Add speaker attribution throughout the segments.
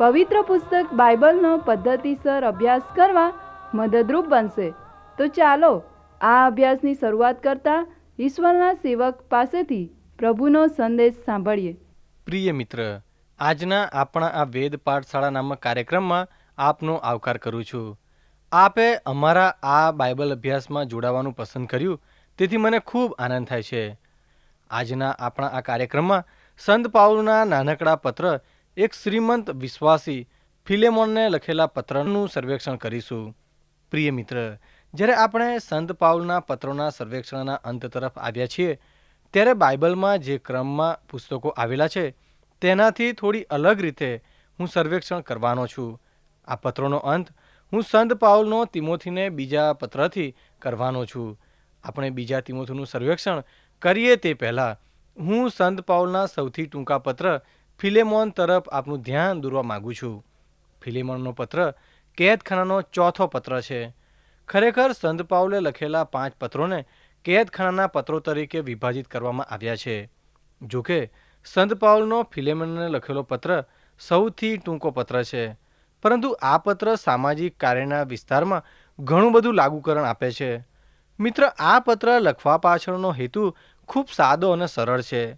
Speaker 1: પવિત્ર પુસ્તક બાઇબલનો પદ્ધતિસર અભ્યાસ કરવા મદદરૂપ બનશે. તો ચાલો, આ અભ્યાસની શરૂઆત કરતા ઈશ્વરના સેવક પાસેથી પ્રભુનો સંદેશ સાંભળીએ.
Speaker 2: પ્રિય મિત્ર, આજના આપણા આ વેદ પાઠશાળા નામક કાર્યક્રમમાં આપનો આવકાર કરું છું. આપે અમારા આ બાઇબલ અભ્યાસમાં જોડાવાનું પસંદ કર્યું, તેથી મને ખૂબ આનંદ થાય છે. આજના આપણા આ કાર્યક્રમમાં સંત પાઉલના નાનકડા પત્ર એક શ્રીમંત વિશ્વાસી ફિલેમોનને લખેલા પત્રનું સર્વેક્ષણ કરીશું. પ્રિય મિત્ર, જ્યારે આપણે સંત પાઉલના પત્રોના સર્વેક્ષણના અંત તરફ આવ્યા છીએ, ત્યારે બાઇબલમાં જે ક્રમમાં પુસ્તકો આવેલા છે, તેનાથી થોડી અલગ રીતે હું સર્વેક્ષણ કરવાનો છું. આ પત્રોનો અંત હું સંત પાઉલનો તિમોથીને બીજા પત્રથી કરવાનો છું. આપણે બીજા તિમોથીનું સર્વેક્ષણ કરીએ તે પહેલાં હું સંત પાઉલના સૌથી ટૂંકા પત્ર ફિલેમોન તરફ આપનું ધ્યાન દોરવા માગું છું. ફિલેમોનનો પત્ર કેદખાનાનો ચોથો પત્ર છે. ખરેખર સંત પાઉલે લખેલા પાંચ પત્રોને કેદખાનાના પત્રો તરીકે વિભાજિત કરવામાં આવ્યા છે. જોકે, સંત પાઉલનો ફિલેમોનને લખેલો પત્ર સૌથી ટૂંકો પત્ર છે. પરંતુ આ પત્ર સામાજિક કાર્યના વિસ્તારમાં ઘણું બધું લાગુકરણ આપે છે. મિત્ર, આ પત્ર લખવા પાછળનો હેતુ ખૂબ સાદો અને સરળ છે.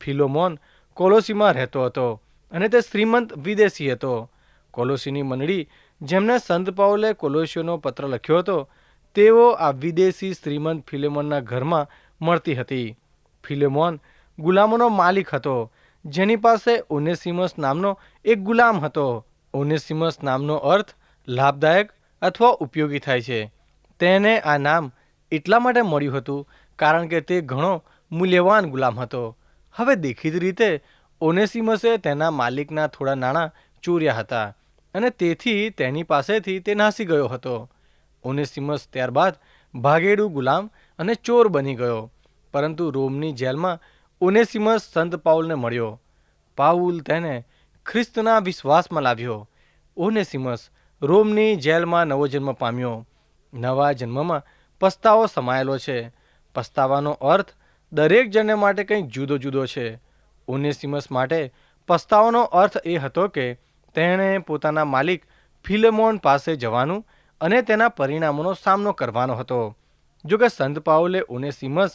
Speaker 2: ફિલોમોન કોલોસીમાં રહેતો હતો અને તે શ્રીમંત વિદેશી હતો. કોલોસીની મંડળી જેમને સંત પાઉલે કોલોસીઓનો પત્ર લખ્યો હતો, તેઓ આ વિદેશી શ્રીમંત ફિલેમોનના ઘરમાં મળતી હતી. ફિલેમોન ગુલામોનો માલિક હતો, જેની પાસે ઓનેસિમસ નામનો એક ગુલામ હતો. ઓનેસિમસ નામનો અર્થ લાભદાયક અથવા ઉપયોગી થાય છે. તેને આ નામ એટલા માટે મળ્યું હતું કારણ કે તે ઘણો મૂલ્યવાન ગુલામ હતો. હવે દેખીતી રીતે ઓનેસિમસે તેના માલિકના થોડા નાણાં ચોર્યા હતા અને તેથી તેની પાસેથી તે નાસી ગયો હતો. ઓનેસિમસ ત્યારબાદ ભાગેડુ ગુલામ અને ચોર બની ગયો, પરંતુ રોમની જેલમાં ઓનેસિમસ સંત પાઉલને મળ્યો. પાઉલ તેને ખ્રિસ્તના વિશ્વાસમાં લાવ્યો. ઓનેસિમસ રોમની જેલમાં નવો જન્મ પામ્યો. નવા જન્મમાં પસ્તાવો સમાયેલો છે. પસ્તાવાનો અર્થ દરેક જણને માટે કંઈક જુદો જુદો છે. ઓનેસિમસ માટે પસ્તાવાનો અર્થ એ હતો કે તેણે પોતાના માલિક ફિલેમોન પાસે જવાનું અને તેના પરિણામોનો સામનો કરવાનો હતો. જો કે સંત પાઉલે ઓનેસિમસ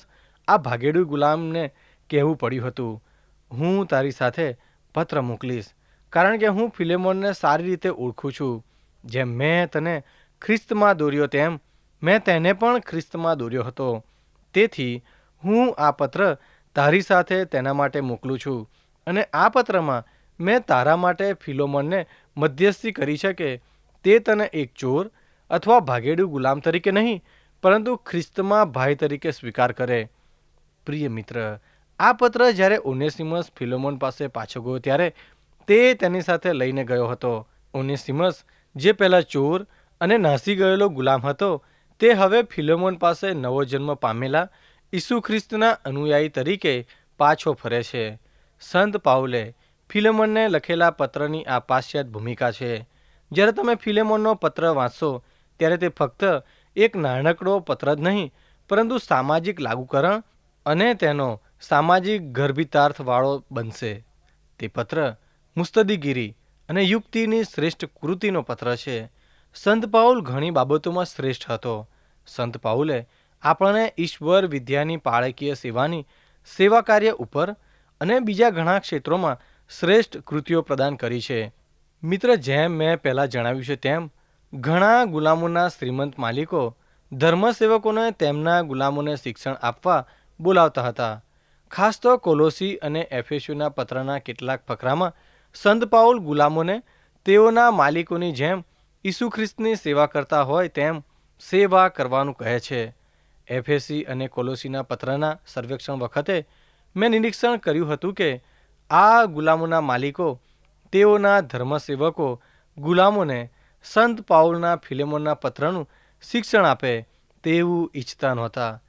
Speaker 2: આ ભાગેડુ ગુલામને કહેવું પડ્યું હતું. હું તારી સાથે પત્ર મોકલીશ, કારણ કે હું ફિલેમોનને સારી રીતે ઓળખું છું. જેમ મેં તને ખ્રિસ્તમાં દોર્યો તેમ મેં તેને પણ ખ્રિસ્તમાં દોર્યો હતો. તેથી હું આ પત્ર તારી સાથે તેના માટે મોકલું છું. અને આ પત્રમાં મેં તારા માટે ફિલોમનને મધ્યસ્થી કરી છે કે તે તને એક ચોર અથવા ભાગેડુ ગુલામ તરીકે નહીં, પરંતુ ખ્રિસ્તમાં ભાઈ તરીકે સ્વીકાર કરે. પ્રિય મિત્ર, આ પત્ર જ્યારે ઓનેસિમસ ફિલોમોન પાસે પાછો ગયો ત્યારે તે તેની સાથે લઈને ગયો હતો. ઓનેસિમસ જે પહેલાં ચોર અને નાસી ગયેલો ગુલામ હતો, તે હવે ફિલોમોન પાસે નવો જન્મ પામેલા ઈસુ ખ્રિસ્તના અનુયાયી તરીકે પાછો ફરે છે. સંત પાઉલે ફિલેમોનને લખેલા પત્રની આ પાશ્ચાત ભૂમિકા છે. જ્યારે તમે ફિલેમોનનો પત્ર વાંચશો, ત્યારે તે ફક્ત એક નાનકડો પત્ર જ નહીં, પરંતુ સામાજિક લાગુકરણ અને તેનો સામાજિક ગર્ભિતાર્થવાળો બનશે. તે પત્ર મુસ્તદીગીરી અને યુક્તિની શ્રેષ્ઠ કૃતિનો પત્ર છે. સંત પાઉલ ઘણી બાબતોમાં શ્રેષ્ઠ હતો. સંત પાઉલે આપણને ઈશ્વર, વિદ્યાની પાળકીય સેવાની સેવા કાર્ય ઉપર અને બીજા ઘણા ક્ષેત્રોમાં શ્રેષ્ઠ કૃતિઓ પ્રદાન કરી છે. મિત્ર, જેમ મેં પહેલાં જણાવ્યું છે તેમ, ઘણા ગુલામોના શ્રીમંત માલિકો ધર્મસેવકોને તેમના ગુલામોને શિક્ષણ આપવા બોલાવતા હતા. ખાસ તો કોલોસી અને એફેસ્યુના પત્રના કેટલાક ફકરામાં સંત પાઉલ ગુલામોને તેઓના માલિકોની જેમ ઈસુ ખ્રિસ્તની સેવા કરતા હોય તેમ સેવા કરવાનું કહે છે. એફએસી અને કોલોસીના પત્રના સર્વેક્ષણ વખતે મેં નિરીક્ષણ કર્યું હતું કે આ ગુલામોના માલિકો, તેઓના ધર્મસેવકો, ગુલામોને સંત પાઉલના ફિલેમોનના પત્રનું શિક્ષણ આપે તેવું ઈચ્છતા નહોતા.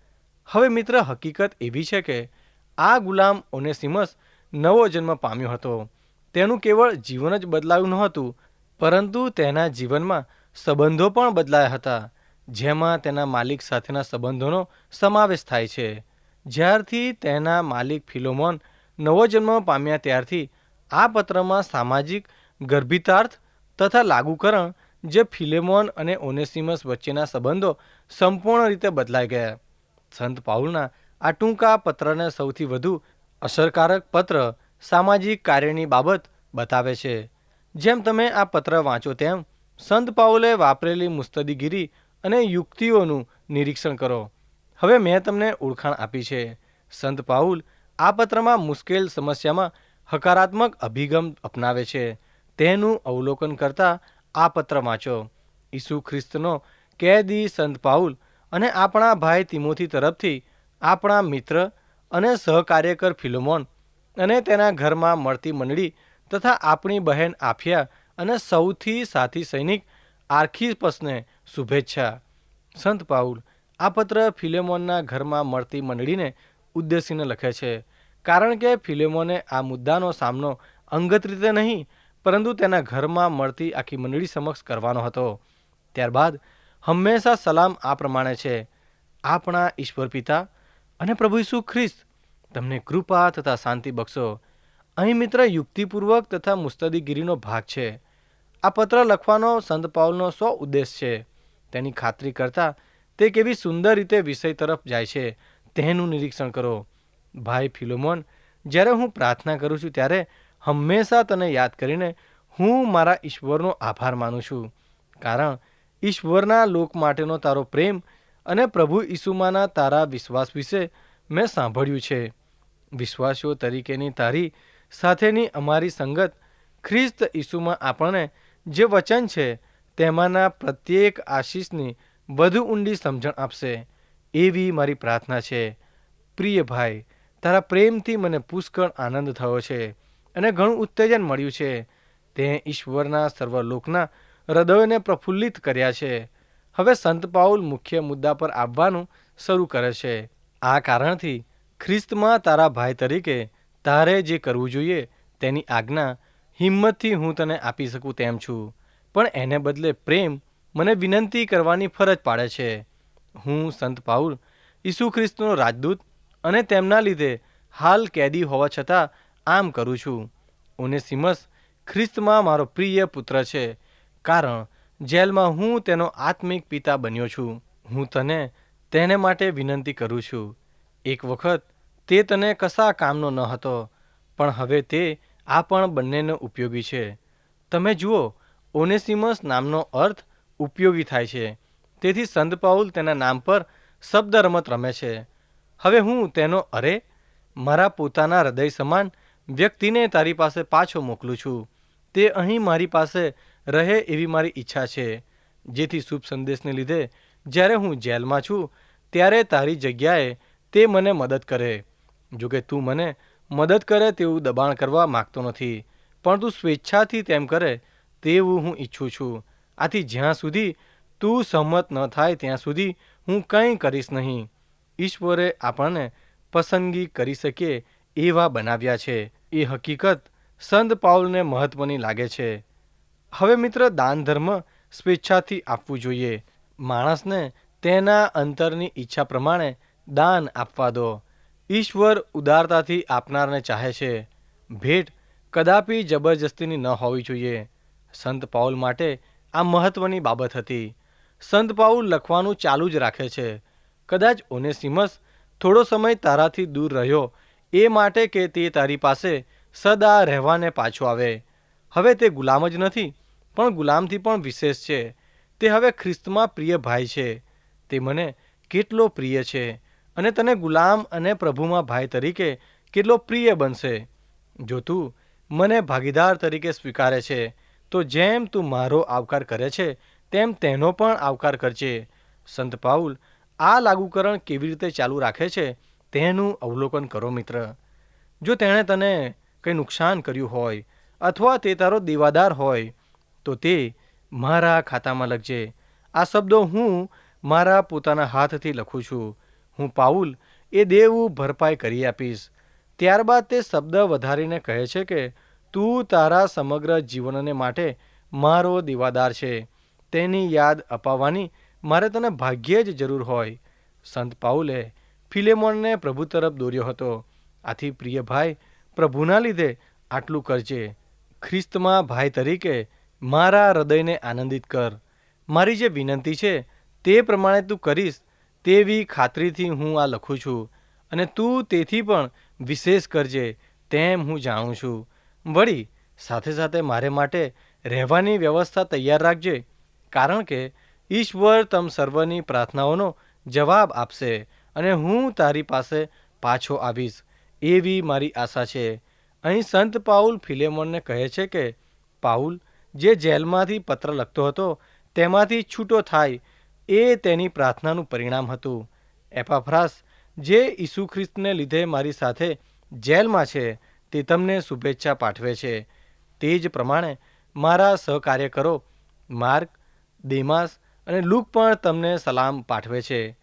Speaker 2: હવે મિત્ર, હકીકત એવી છે કે આ ગુલામ ઓનેસિમસ નવો જન્મ પામ્યો હતો. તેનું કેવળ જીવન જ બદલાયું નહોતું, પરંતુ તેના જીવનમાં સંબંધો પણ બદલાયા હતા. જેમાં તેના માલિક સાથેના સંબંધોનો સમાવેશ થાય છે. જ્યારથી તેના માલિક ફિલોમોન નવો જન્મ પામ્યા ત્યારથી આ પત્રમાં સામાજિક ગર્ભિતાર્થ તથા લાગુકરણ જે ફિલેમોન અને ઓનેસિમસ વચ્ચેના સંબંધો સંપૂર્ણ રીતે બદલાઈ ગયા. સંત પાઉલના આ ટૂંકા પત્રને સૌથી વધુ અસરકારક પત્ર સામાજિક કાર્યની બાબત બતાવે છે. જેમ તમે આ પત્ર વાંચો તેમ, સંત પાઉલે વાપરેલી મુસ્તદીગીરી અને યુક્તિઓનું નિરીક્ષણ કરો. હવે મેં તમને ઓળખાણ આપી છે. સંત પાઉલ આ પત્રમાં મુશ્કેલ સમસ્યામાં હકારાત્મક અભિગમ અપનાવે છે. તેનું અવલોકન કરતા આ પત્ર વાંચો. ઈસુ ખ્રિસ્તનો કેદી સંત પાઉલ અને આપણા ભાઈ તિમોથી તરફથી આપણા મિત્ર અને સહકાર્યકર ફિલોમોન અને તેના ઘરમાં મળતી મંડળી તથા આપણી બહેન આફિયા અને સૌથી સાથી સૈનિક આર્ખિપસને શુભેચ્છા. સંત પાઉલ આ પત્ર ફિલેમોનના ઘરમાં મળતી મંડળીને ઉદ્દેશીને લખે છે. કારણ કે ફિલેમોને આ મુદ્દાનો સામનો અંગત રીતે નહીં, પરંતુ તેના ઘરમાં મળતી આખી મંડળી સમક્ષ કરવાનો હતો. ત્યારબાદ હંમેશા સલામ આ પ્રમાણે છે. આપણા ઈશ્વર પિતા અને પ્રભુ ઈસુ ખ્રિસ્ત, તમને કૃપા તથા શાંતિ બક્ષો. અહીં મિત્ર યુક્તિપૂર્વક તથા મુસ્તદીગીરીનો ભાગ છે. આ પત્ર લખવાનો સંત પાઉલનો સો ઉદ્દેશ છે. તેની ખાતરી કરતા તે કેવી સુંદર રીતે વિષય તરફ જાય છે, તેનું નિરીક્ષણ કરો. ભાઈ ફિલોમોન, જ્યારે હું પ્રાર્થના કરું છું ત્યારે હંમેશા તને યાદ કરીને હું મારા ઈશ્વરનો આભાર માનું છું. કારણ ઈશ્વરના લોક માટેનો તારો પ્રેમ અને પ્રભુ ઈસુમાના તારા વિશ્વાસ વિશે મેં સાંભળ્યું છે. વિશ્વાસીઓ તરીકેની તારી સાથેની અમારી સંગત ખ્રિસ્ત ઈસુમાં આપણને જે વચન છે તેમાંના પ્રત્યેક આશીષની વધુ ઊંડી સમજણ આપશે. એવી મારી પ્રાર્થના છે. પ્રિય ભાઈ, તારા પ્રેમથી મને પુષ્કળ આનંદ થયો છે અને ઘણું ઉત્તેજન મળ્યું છે. તે ઈશ્વરના સર્વલોકના હૃદયોને પ્રફુલ્લિત કર્યા છે. હવે સંત પાઉલ મુખ્ય મુદ્દા પર આવવાનું શરૂ કરે છે. આ કારણથી ખ્રિસ્તમાં તારા ભાઈ તરીકે તારે જે કરવું જોઈએ તેની આજ્ઞા હિંમતથી હું તને આપી શકું તેમ છું. પણ એને બદલે પ્રેમ મને વિનંતી કરવાની ફરજ પાડે છે. હું સંત પાઉલ, ઈસુ ખ્રિસ્તનો રાજદૂત અને તેમના લીધે હાલ કેદી હોવા છતાં આમ કરું છું. ઓનેસિમસ ખ્રિસ્તમાં મારો પ્રિય પુત્ર છે, કારણ જેલમાં હું તેનો આત્મિક પિતા બન્યો છું. હું તને, તેને માટે વિનંતી કરું છું. એક વખત તે તને કશા કામનો ન હતો, પણ હવે તે આ પણ બંનેને ઉપયોગી છે. તમે જુઓ ઓનેસિમસ નામનો અર્થ ઉપયોગી થાય છે. તેથી સંત પાઉલ તેના નામ પર શબ્દ રમત રમે છે. હવે હું તેનો અરે મારા પોતાના હૃદય સમાન વ્યક્તિને તારી પાસે પાછો મોકલું છું. તે અહીં મારી પાસે રહે એવી મારી ઈચ્છા છે. જેથી શુભ સંદેશને લીધે જ્યારે હું જેલમાં છું, ત્યારે તારી જગ્યાએ તે મને મદદ કરે. જોકે તું મને મદદ કરે તેવું દબાણ કરવા માગતો નથી, પણ તું સ્વેચ્છાથી તેમ કરે તેવું હું ઈચ્છું છું. આથી જ્યાં સુધી તું સહમત ન થાય, ત્યાં સુધી હું કંઈ કરીશ નહીં. ઈશ્વરે આપણને પસંદગી કરી શકીએ એવા બનાવ્યા છે. એ હકીકત સંત પાઉલને મહત્વની લાગે છે. હવે મિત્ર, દાન ધર્મ સ્વેચ્છાથી આપવું જોઈએ. માણસને તેના અંતરની ઈચ્છા પ્રમાણે દાન આપવા દો. ઈશ્વર ઉદારતાથી આપનારને ચાહે છે. ભેટ કદાપી જબરજસ્તીની ન હોવી જોઈએ. સંત પાઉલ માટે આ મહત્વની બાબત હતી. સંત પાઉલ લખવાનું ચાલુ જ રાખે છે. કદાચ ઓનેસિમસ થોડો સમય તારાથી દૂર રહ્યો એ માટે કે તે તારી પાસે સદા રહેવાને પાછો આવે. હવે તે ગુલામ જ નથી, પણ ગુલામથી પણ વિશેષ છે. તે હવે ખ્રિસ્તમાં પ્રિય ભાઈ છે. તે મને કેટલો પ્રિય છે અને તને ગુલામ અને પ્રભુમાં ભાઈ તરીકે કેટલો પ્રિય બનશે. જો તું મને ભાગીદાર તરીકે સ્વીકારે છે તો જેમ તું મારો આવકાર કરે છે, તેમ તેનો પણ આવકાર કરજે. સંત પાઉલ, આ લાગુકરણ કેવી રીતે ચાલુ રાખે છે, તેનું અવલોકન કરો મિત્ર. જો તેણે તને કંઈ નુકસાન કર્યું હોય અથવા તે તારો દેવાદાર હોય, તો તે મારા ખાતામાં લખજે. આ શબ્દો હું મારા પોતાના હાથથી લખું છું. હું પાઉલ, એ દેવું ભરપાઈ કરી આપીશ. ત્યારબાદ તે શબ્દ વધારીને કહે છે કે તું તારા સમગ્ર જીવનને માટે મારો દીવાદાર છે. તેની યાદ અપાવવાની મારે તને ભાગ્યે જ જરૂર હોય. સંત પાઉલે ફિલેમોનને પ્રભુ તરફ દોર્યો હતો. આથી પ્રિય ભાઈ, પ્રભુના લીધે આટલું કરજે. ખ્રિસ્તમાં ભાઈ તરીકે મારા હૃદયને આનંદિત કર. મારી જે વિનંતી છે તે પ્રમાણે તું કરીશ તેવી ખાતરીથી હું આ લખું છું અને તું તેથી પણ વિશેષ કરજે તેમ હું જાણું છું. વળી, સાથે સાથે મારે માટે રહેવાની વ્યવસ્થા તૈયાર રાખજે, કારણ કે ઈશ્વર તમ સર્વની પ્રાર્થનાઓનો જવાબ આપશે અને હું તારી પાસે પાછો આવીશ, એવી મારી આશા છે. અહીં સંત પાઉલ ફિલેમોનને કહે છે કે, પાઉલ, જે જેલમાંથી પત્ર લખતો હતો, તેમાંથી છૂટો થાય, એ તેની પ્રાર્થનાનું પરિણામ હતું. એપાફ્રાસ, જે ઈસુ ખ્રિસ્તને લીધે મારી સાથે જેલમાં છે તે તમને શુભેચ્છા પાઠવે છે. તે જ પ્રમાણે મારા સહકાર્યકરો માર્ક, દેમાસ અને લૂક પણ તમને સલામ પાઠવે છે.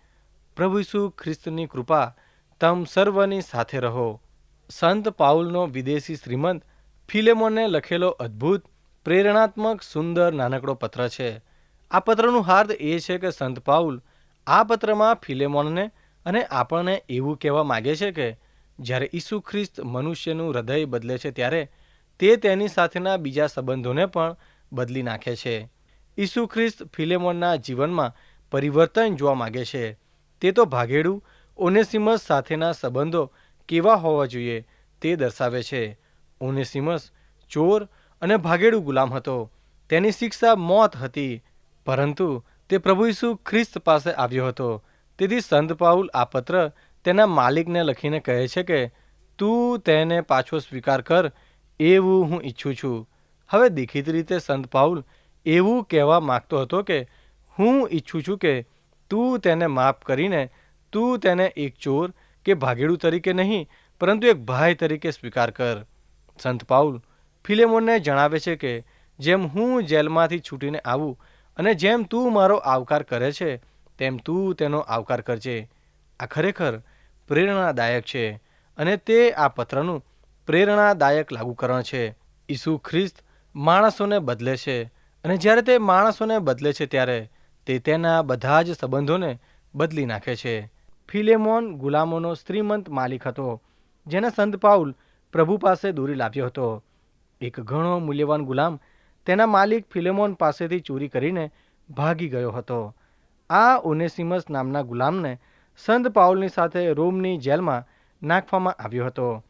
Speaker 2: પ્રભુ ઈસુ ખ્રિસ્તની કૃપા તમ સર્વની સાથે રહો. સંત પાઉલનો વિદેશી શ્રીમંત ફિલેમોનને લખેલો અદ્ભુત, પ્રેરણાત્મક, સુંદર નાનકડો પત્ર છે. આ પત્રનું હાર્દ એ છે કે સંત પાઉલ આ પત્રમાં ફિલેમોનને અને આપણને એવું કહેવા માગે છે કે જ્યારે ઈસુ ખ્રિસ્ત મનુષ્યનું હૃદય બદલે છે ત્યારે તે તેની સાથેના બીજા સંબંધોને પણ બદલી નાખે છે. ઈસુ ખ્રિસ્ત ફિલેમોનના જીવનમાં પરિવર્તન જોવા માગે છે. તે તો ભાગેડું ઓનેસિમસ સાથેના સંબંધો કેવા હોવા જોઈએ તે દર્શાવે છે. ઓનેસિમસ ચોર અને ભાગેડુ ગુલામ હતો. તેની શિક્ષા મોત હતી, પરંતુ તે પ્રભુ ઈસુ ખ્રિસ્ત પાસે આવ્યો હતો. તેથી સંત પાઉલ આ પત્ર તેના માલિકને લખીને કહે છે કે, તું તેને પાછો સ્વીકાર કર, એવું હું ઈચ્છું છું. હવે દેખીત રીતે સંત પાઉલ એવું કહેવા માગતો હતો કે, હું ઈચ્છું છું કે તું તેને માફ કરીને, તું તેને એક ચોર કે ભાગેડું તરીકે નહીં, પરંતુ એક ભાઈ તરીકે સ્વીકાર કર. સંત પાઉલ ફિલેમોનને જણાવે છે કે, જેમ હું જેલમાંથી છૂટીને આવું અને જેમ તું મારો આવકાર કરે છે, તેમ તું તેનો આવકાર કરજે. આ ખરેખર પ્રેરણાદાયક છે અને તે આ પત્રનું પ્રેરણાદાયક લાગુકરણ છે. ઈસુ ખ્રિસ્ત માણસોને બદલે છે અને જ્યારે તે માણસોને બદલે છે ત્યારે તે તેના બધા જ સંબંધોને બદલી નાખે છે. ફિલેમોન ગુલામોનો શ્રીમંત માલિક હતો, જેને સંત પાઉલ પ્રભુ પાસે દોરી લાવ્યો હતો. એક ઘણો મૂલ્યવાન ગુલામ તેના માલિક ફિલેમોન પાસેથી ચોરી કરીને ભાગી ગયો હતો. આ ઓનેસિમસ નામના ગુલામને સંત પાઉલની સાથે રોમની જેલમાં નાખવામાં આવ્યો હતો.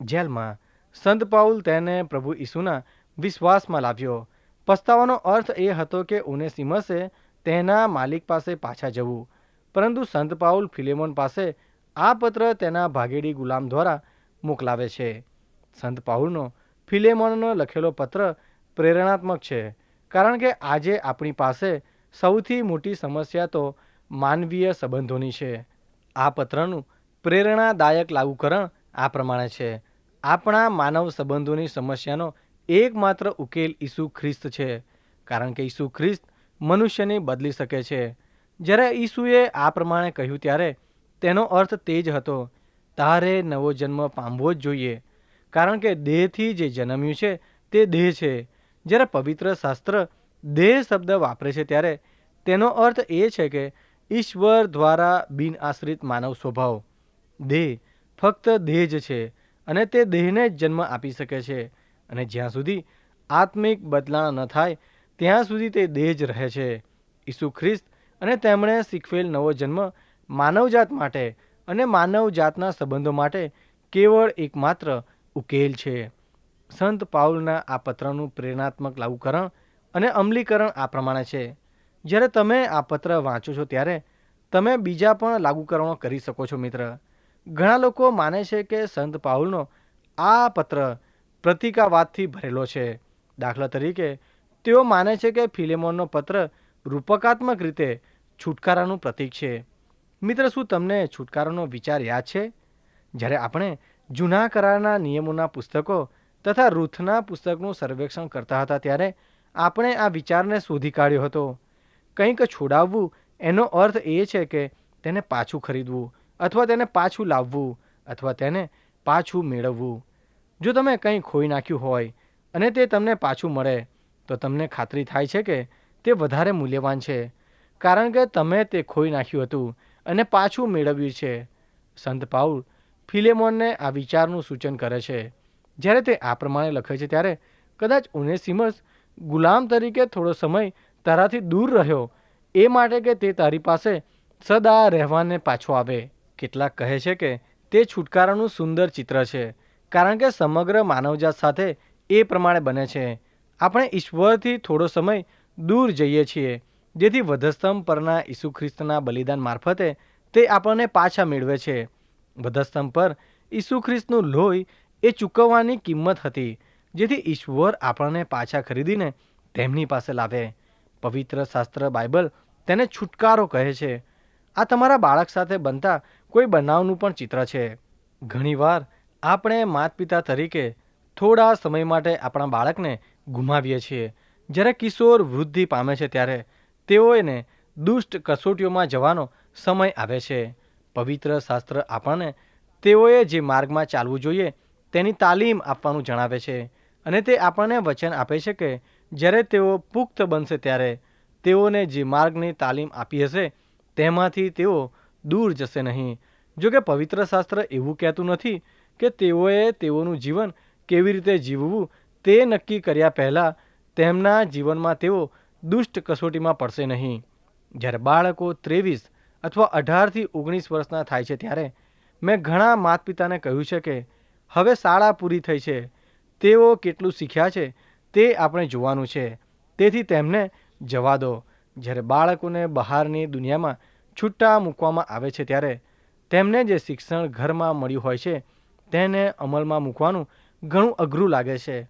Speaker 2: જેલમાં સંત પાઉલ તેને પ્રભુ ઈસુના વિશ્વાસમાં લાવ્યો. પસ્તાવાનો અર્થ એ હતો કે ઓનેસિમસે તેના માલિક પાસે પાછા જવું. પરંતુ સંત પાઉલ ફિલેમોન પાસે આ પત્ર તેના ભાગેડી ગુલામ દ્વારા મોકલાવે છે. સંત પાઉલનો ફિલેમોનનો લખેલો પત્ર પ્રેરણાત્મક છે. કારણ કે આજે આપણી પાસે સૌથી મોટી સમસ્યા તો માનવીય સંબંધોની છે. આ પત્રનું પ્રેરણાદાયક લાગુકરણ આ પ્રમાણે છે. આપણા માનવ સંબંધોની સમસ્યાનો એકમાત્ર ઉકેલ ઈસુ ખ્રિસ્ત છે. કારણ કે ઈસુ ખ્રિસ્ત મનુષ્યને બદલી શકે છે. જ્યારે ઈસુએ આ પ્રમાણે કહ્યું ત્યારે તેનો અર્થ તે જ હતો. તારે નવો જન્મ પામવો જ જોઈએ. કારણ કે દેહથી જે જન્મ્યું છે તે દેહ છે. જ્યારે પવિત્ર શાસ્ત્ર દેહ શબ્દ વાપરે છે ત્યારે તેનો અર્થ એ છે કે ઈશ્વર દ્વારા બિનઆશ્રિત માનવ સ્વભાવ. દેહ ફક્ત દેહ જ છે અને તે દેહને જ જન્મ આપી શકે છે અને જ્યાં સુધી આત્મિક બદલાણ ન થાય, ત્યાં સુધી તે દેહ જ રહે છે. ઈસુ ખ્રિસ્ત અને તેમણે શીખવેલ નવો જન્મ માનવજાત માટે અને માનવજાતના સંબંધો માટે કેવળ એકમાત્ર ઉકેલ છે. સંત પાઉલના આ પત્રનું પ્રેરણાત્મક લાગુકરણ અને અમલીકરણ આ પ્રમાણે છે. જ્યારે તમે આ પત્ર વાંચો છો ત્યારે તમે બીજા પણ લાગુકરણો કરી શકો છો, મિત્ર. ઘણા લોકો માને છે કે સંત પાઉલનો આ પત્ર પ્રતિકાવાદથી ભરેલો છે. દાખલા તરીકે, તેઓ માને છે કે ફિલેમોનનો પત્ર રૂપકાત્મક રીતે છુટકારાનું પ્રતીક છે. મિત્ર, શું તમને છુટકારાનો વિચાર યાદ છે? જ્યારે આપણે જૂના કરારના નિયમોના પુસ્તકો તથા રૂથના પુસ્તકનું સર્વેક્ષણ કરતા હતા ત્યારે આપણે આ વિચારને શોધી કાઢ્યો હતો. કંઈક છોડાવવું, એનો અર્થ એ છે કે તેને પાછું ખરીદવું અથવા તેને પાછું લાવવું અથવા તેને પાછું મેળવવું. જો તમે કંઈ ખોઈ નાખ્યું હોય અને તે તમને પાછું મળે, તો તમને ખાતરી થાય છે કે તે વધારે મૂલ્યવાન છે. કારણ કે તમે તે ખોઈ નાખ્યું હતું અને પાછું મેળવ્યું છે. સંત પાઉલ ફિલેમોનને આ વિચારનું સૂચન કરે છે. જ્યારે તે આ પ્રમાણે લખે છે ત્યારે કદાચ ઉનેસિમસ ગુલામ તરીકે થોડો સમય તારાથી દૂર રહ્યો. એ માટે કે તે તારી પાસે સદા રહેવાને પાછો આવે. કેટલાક કહે છે કે તે છુટકારાનું સુંદર ચિત્ર છે, કારણ કે સમગ્ર માનવજાત સાથે એ પ્રમાણે બને છે. આપણે ઈશ્વરથી થોડો સમય દૂર જઈએ છીએ, જેથી વધસ્તંભ પરના ઈસુ ખ્રિસ્તના બલિદાન મારફતે તે આપણને પાછા મેળવે છે. વધસ્તંભ પર ઈસુ ખ્રિસ્તનું લોહી એ ચૂકવવાની કિંમત હતી, જેથી ઈશ્વર આપણને પાછા ખરીદીને તેમની પાસે લાવે. પવિત્ર શાસ્ત્ર બાઇબલ તેને છુટકારો કહે છે. આ તમારા બાળક સાથે બનતા કોઈ બનાવનું પણ ચિત્ર છે. ઘણીવાર આપણે માત પિતા તરીકે થોડા સમય માટે આપણા બાળકને ગુમાવીએ છીએ. જ્યારે કિશોર વૃદ્ધિ પામે છે ત્યારે તેઓને દુષ્ટ કસોટીઓમાં જવાનો સમય આવે છે. પવિત્ર શાસ્ત્ર આપણને તેઓએ જે માર્ગમાં ચાલવું જોઈએ તેની તાલીમ આપવાનું જણાવે છે અને તે આપણને વચન આપે છે કે જ્યારે તેઓ પુખ્ત બનશે ત્યારે તેઓને જે માર્ગની તાલીમ આપી હશે, તેમાંથી તેઓ દૂર જશે નહીં. જોકે પવિત્ર શાસ્ત્ર એવું કહેતું નથી કે તેઓએ તેઓનું જીવન કેવી રીતે જીવવું તે નક્કી કર્યા પહેલાં તેમના જીવનમાં તેઓ દુષ્ટ કસોટીમાં પડશે નહીં. જ્યારે બાળકો ત્રેવીસ અથવા અઢારથી ઓગણીસ વર્ષના થાય છે ત્યારે મેં ઘણા માતા પિતાને કહ્યું છે કે, હવે શાળા પૂરી થઈ છે. તેઓ કેટલું શીખ્યા છે તે આપણે જોવાનું છે. તેથી તેમને જવા દો. જ્યારે બાળકોને બહારની દુનિયામાં છૂટા મૂકવામાં આવે છે ત્યારે તેમને જે શિક્ષણ ઘરમાં મળ્યું હોય છે, તેને અમલમાં મૂકવાનું ઘણું અઘરું લાગે છે.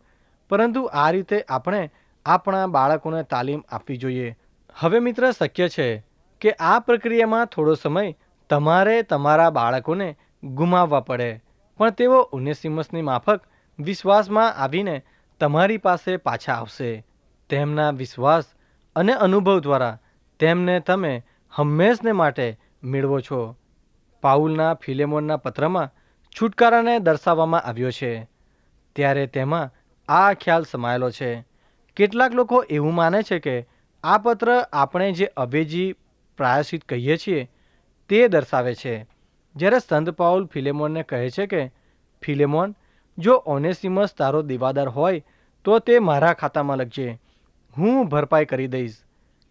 Speaker 2: પરંતુ આ રીતે આપણે આપણા બાળકોને તાલીમ આપવી જોઈએ. હવે મિત્ર, શક્ય છે કે આ પ્રક્રિયામાં થોડો સમય તમારે તમારા બાળકોને ગુમાવવા પડે. પણ તેઓ ઉનેસિમસની માફક વિશ્વાસમાં આવીને તમારી પાસે પાછા આવશે. તેમના વિશ્વાસ અને અનુભવ દ્વારા તેમને તમે હંમેશને માટે મેળવો છો. પાઉલના ફિલેમોનના પત્રમાં છુટકારાને દર્શાવવામાં આવ્યો છે. ત્યારે તેમાં આ ખ્યાલ સમાયેલો છે. કેટલાક લોકો એવું માને છે કે આ પત્ર આપણે જે અવેજી પ્રાયશ્ચિત કહીએ છીએ તે દર્શાવે છે. જ્યારે સંત પાઉલ ફિલેમોનને કહે છે કે, ફિલેમોન જો ઓનેસિમસ તારો દેવાદાર હોય, તો તે મારા ખાતામાં લખજે. હું ભરપાઈ કરી દઈશ.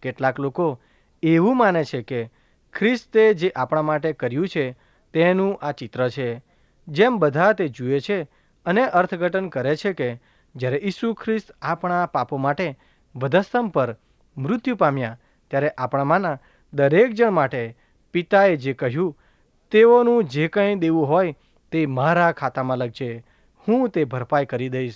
Speaker 2: કેટલાક લોકો એવું માને છે કે ખ્રિસ્તે જે આપણા માટે કર્યું છે, તેનું આ ચિત્ર છે. જેમ બધા તે જુએ છે અને અર્થઘટન કરે છે કે જ્યારે ઈસુ ખ્રિસ્ત આપણા પાપો માટે વધસ્તંભ પર મૃત્યુ પામ્યા, ત્યારે આપણામાંના દરેક જણ માટે પિતાએ જે કહ્યું, તેઓનું જે કંઈ દેવું હોય તે મારા ખાતામાં લખજે. હું તે ભરપાઈ કરી દઈશ.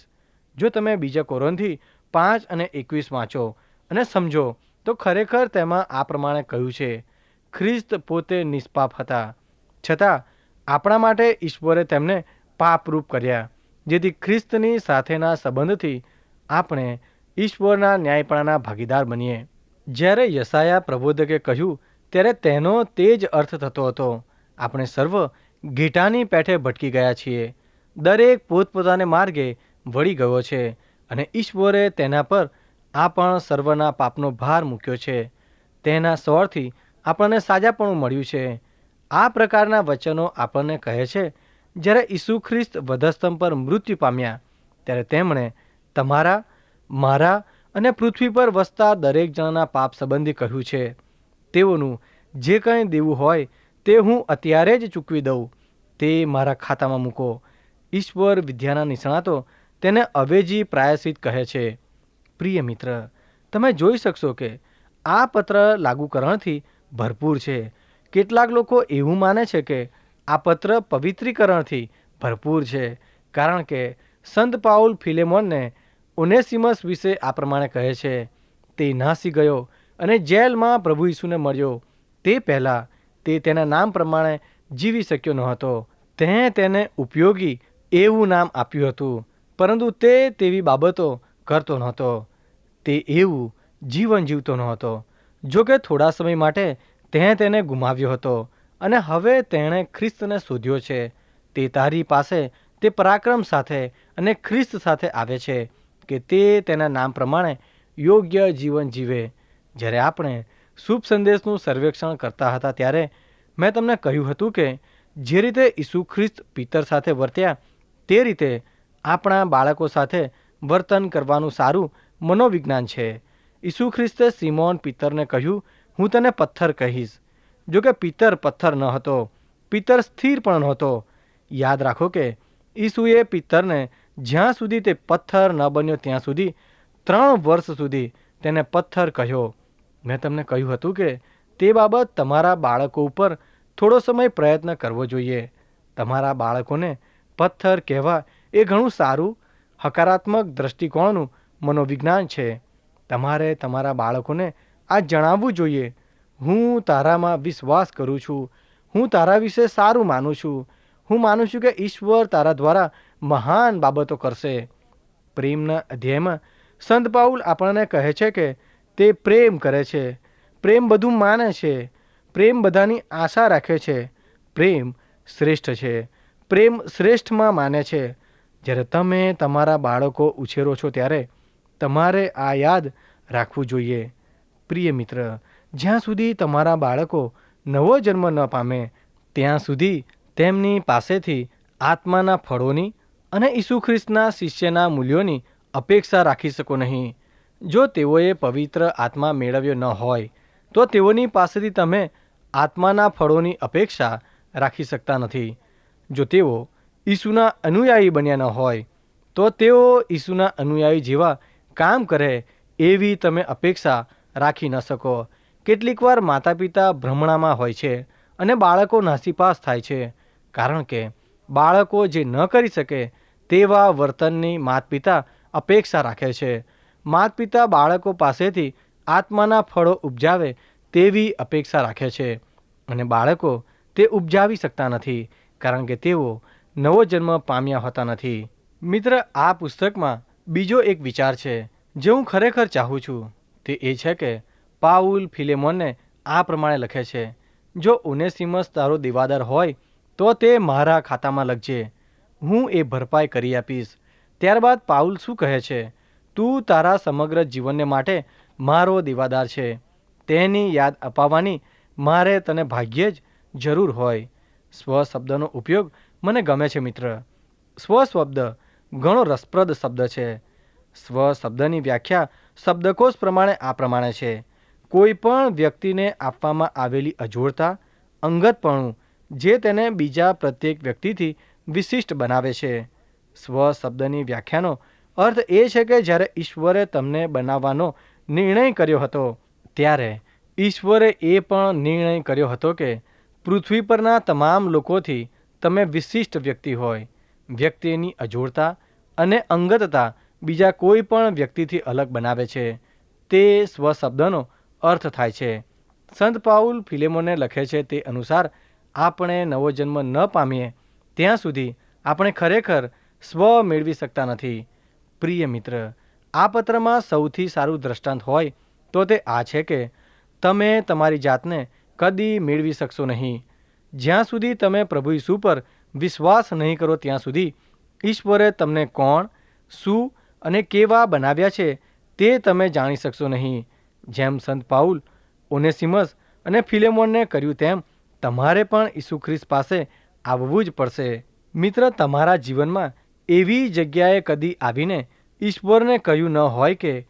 Speaker 2: જો તમે બીજા કોરોનથી પાંચ અને એકવીસ વાંચો અને સમજો, તો ખરેખર તેમાં આ પ્રમાણે કહ્યું છે, ખ્રિસ્ત પોતે નિષ્પાપ હતા. છતાં, આપણા માટે ઈશ્વરે તેમને પાપરૂપ કર્યા, જેથી ખ્રિસ્તની સાથેના સંબંધથી આપણે ઈશ્વરના ન્યાયપણાના ભાગીદાર બનીએ. જ્યારે યસાયા પ્રબોધકે કહ્યું, ત્યારે તેનો તે જ અર્થ થતો હતો. આપણે સર્વ ઘેટાની પેઠે ભટકી ગયા છીએ. દરેક પોતપોતાને માર્ગે વળી ગયો છે અને ઈશ્વરે તેના પર આ પણ સર્વના પાપનો ભાર મૂક્યો છે. તેના સ્વરથી આપણને સાજાપણું મળ્યું છે. આ પ્રકારના વચનો આપણને કહે છે, જ્યારે ઈસુ ખ્રિસ્ત વધસ્તંભ પર મૃત્યુ પામ્યા, ત્યારે તેમણે તમારા, મારા અને પૃથ્વી પર વસતા દરેક જણના પાપ સંબંધી કહ્યું છે. તેઓનું જે કંઈ દેવું હોય તે હું અત્યારે જ ચૂકવી દઉં. તે મારા ખાતામાં મૂકો. ઈશ્વર વિદ્યાના નિષ્ણાતો તેને અવેજી પ્રાયશ્ચિત કહે છે. પ્રિય મિત્ર, તમે જોઈ શકશો કે આ પત્ર લાગુકરણથી ભરપૂર છે. કેટલાક લોકો એવું માને છે કે આ પત્ર પવિત્રીકરણથી ભરપૂર છે, કારણ કે સંત પાઉલ ફિલેમોનને ઓનેસિમસ વિશે આ પ્રમાણે કહે છે, તે નાસી ગયો અને જેલમાં પ્રભુ ઈસુને મળ્યો. તે પહેલાં તે તેના નામ પ્રમાણે જીવી શક્યો ન હતો. તેં તેને ઉપયોગી એવું નામ આપ્યું હતું. પરંતુ તે તેવી બાબતો કરતો નહોતો. તે એવું જીવન જીવતો નહોતો. જો કે થોડા સમય માટે તેણે તેને ગુમાવ્યો હતો અને હવે તેણે ખ્રિસ્તને શોધ્યો છે. તે તારી પાસે તે પરાક્રમ સાથે અને ખ્રિસ્ત સાથે આવે છે કે તે તેના નામ પ્રમાણે યોગ્ય જીવન જીવે. જ્યારે આપણે શુભ સંદેશનું સર્વેક્ષણ કરતા હતા ત્યારે મેં તમને કહ્યું હતું કે જે રીતે ઈસુ ખ્રિસ્ત પિતર સાથે વર્ત્યા તે રીતે આપણા બાળકો સાથે વર્તન કરવાનું સારું મનોવિજ્ઞાન છે. ઈસુ ખ્રિસ્તે સિમોન પિતરને કહ્યું, હું તને પથ્થર કહીશ. જો કે પિત્તર પથ્થર ન હતો પિત્તર સ્થિર પણ નહોતો યાદ રાખો કે ઈસુએ પિત્તરને જ્યાં સુધી તે પથ્થર ન બન્યો ત્યાં સુધી ત્રણ વર્ષ સુધી તેને પથ્થર કહ્યો. મેં તમને કહ્યું હતું કે તે બાબત તમારા બાળકો ઉપર થોડો સમય પ્રયત્ન કરવો જોઈએ. તમારા બાળકોને પથ્થર કહેવા એ ઘણું સારું, હકારાત્મક દ્રષ્ટિકોણનું મનોવિજ્ઞાન છે. તમારે તમારા બાળકોને આ જણાવવું જોઈએ. હું તારામાં વિશ્વાસ કરું છું. હું તારા વિશે સારું માનું છું. હું માનું છું કે ઈશ્વર તારા દ્વારા મહાન બાબતો કરશે. પ્રેમના અધ્યાયમાં સંત પાઉલ આપણને કહે છે કે તે પ્રેમ કરે છે. પ્રેમ બધું માને છે. પ્રેમ બધાની આશા રાખે છે. પ્રેમ શ્રેષ્ઠ છે. પ્રેમ શ્રેષ્ઠમાં માને છે. જ્યારે તમે તમારા બાળકો ઉછેરો છો ત્યારે તમારે આ યાદ રાખવું જોઈએ. પ્રિય મિત્ર, જ્યાં સુધી તમારા બાળકો નવો જન્મ ન પામે, ત્યાં સુધી તેમની પાસેથી આત્માના ફળોની અને ઈસુ ખ્રિસ્તના શિષ્યના મૂલ્યોની અપેક્ષા રાખી શકો નહીં. જો તેઓએ પવિત્ર આત્મા મેળવ્યો ન હોય, તો તેઓની પાસેથી તમે આત્માના ફળોની અપેક્ષા રાખી શકતા નથી. જો તેઓ ઈસુના અનુયાયી બન્યા ન હોય, તો તેઓ ઈસુના અનુયાયી જેવા કામ કરે એવી તમે અપેક્ષા રાખી ન શકો. કેટલીકવાર માતા પિતા ભ્રમણામાં હોય છે અને બાળકો નાસીપાસ થાય છે, કારણ કે બાળકો જે ન કરી શકે તેવા વર્તનની માત પિતા અપેક્ષા રાખે છે. માત પિતા બાળકો પાસેથી આત્માના ફળો ઉપજાવે તેવી અપેક્ષા રાખે છે અને બાળકો તે ઉપજાવી શકતા નથી. કારણ કે તેઓ નવો જન્મ પામ્યા હોતા નથી. મિત્ર, આ પુસ્તકમાં બીજો એક વિચાર છે, જે હું ખરેખર ચાહું છું. તે એ છે કે પાઉલ ફિલેમોનને આ પ્રમાણે લખે છે, જો ઉનેસીમસ તારો દિવાદાર હોય, તો તે મારા ખાતામાં લખજે. હું એ ભરપાઈ કરી આપીશ. ત્યારબાદ પાઉલ શું કહે છે, તું તારા સમગ્ર જીવનને માટે મારો દિવાદાર છે. તેની યાદ અપાવવાની મારે તને ભાગ્યે જ જરૂર હોય. સ્વ શબ્દનો ઉપયોગ મને ગમે છે, મિત્ર. સ્વ શબ્દ ઘણો રસપ્રદ શબ્દ છે. સ્વ શબ્દની વ્યાખ્યા શબ્દકોશ પ્રમાણે આ પ્રમાણે છે. કોઈ પણ વ્યક્તિને આપવામાં આવેલી અજોડતા, અંગતપણું, જે તેને બીજા પ્રત્યેક વ્યક્તિથી વિશિષ્ટ બનાવે છે. સ્વ શબ્દની વ્યાખ્યાનો અર્થ એ છે કે જ્યારે ઈશ્વરે તમને બનાવવાનો નિર્ણય કર્યો હતો, ત્યારે ઈશ્વરે એ પણ નિર્ણય કર્યો હતો કે પૃથ્વી પરના તમામ લોકોથી તમે વિશિષ્ટ વ્યક્તિ હોય, વ્યક્તિની અજોડતા અને અંગતતા બીજા કોઈ પણ વ્યક્તિથી અલગ બનાવે છે. તે સ્વશબ્દનો અર્થ થાય છે. સંત પાઉલ ફિલેમોને લખે છે તે અનુસાર, આપણે નવો જન્મ ન પામીએ, ત્યાં સુધી આપણે ખરેખર સ્વ મેળવી શકતા નથી. પ્રિય મિત્ર, આ પત્રમાં સૌથી સારું દ્રષ્ટાંત હોય તો તે આ છે કે, તમે તમારી જાતને કદી મેળવી શકશો નહીં. જ્યાં સુધી તમે પ્રભુ ઈસુ પર વિશ્વાસ નહીં કરો, ત્યાં સુધી ઈશ્વરે તમને કોણ, શું અને કેવા બનાવ્યા છે તે તમે જાણી શકશો નહીં. જેમ સંત પાઉલ, ઓનેસિમસ અને ફિલેમોનને કર્યું તેમ તમારે પણ ઈસુ ખ્રિસ્ત પાસે આવવું જ પડશે. મિત્ર, તમારા જીવનમાં એવી જગ્યાએ કદી આવીને ઈશ્વરને કહ્યું ન હોય કે,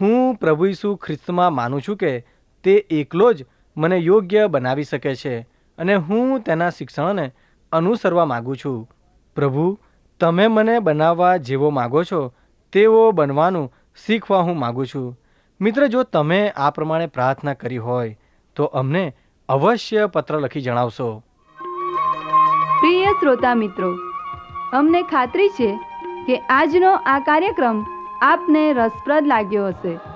Speaker 2: હું પ્રભુ ઈસુ ખ્રિસ્તમાં માનું છું કે તે એકલો જ મને યોગ્ય બનાવી શકે છે અને હું તેના શિક્ષણને અનુસરવા માગું છું. પ્રભુ, તમે મને બનાવવા જેવો માગો છો, તેવો બનવાનું શીખવા હું માગું છું. મિત્ર, જો તમે આ પ્રમાણે પ્રાર્થના કરી હોય, તો અમને અવશ્ય પત્ર લખી જણાવશો.
Speaker 1: પ્રિય શ્રોતા મિત્રો, અમને ખાતરી છે કે આજનો આ કાર્યક્રમ આપને રસપ્રદ લાગ્યો હશે.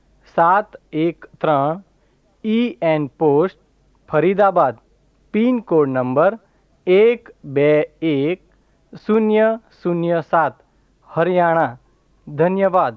Speaker 2: સાત એક ત્રણ E N post Faridabad pincode number એક બે એક શૂન્ય શૂન્ય સાત હરિયાણા ધન્યવાદ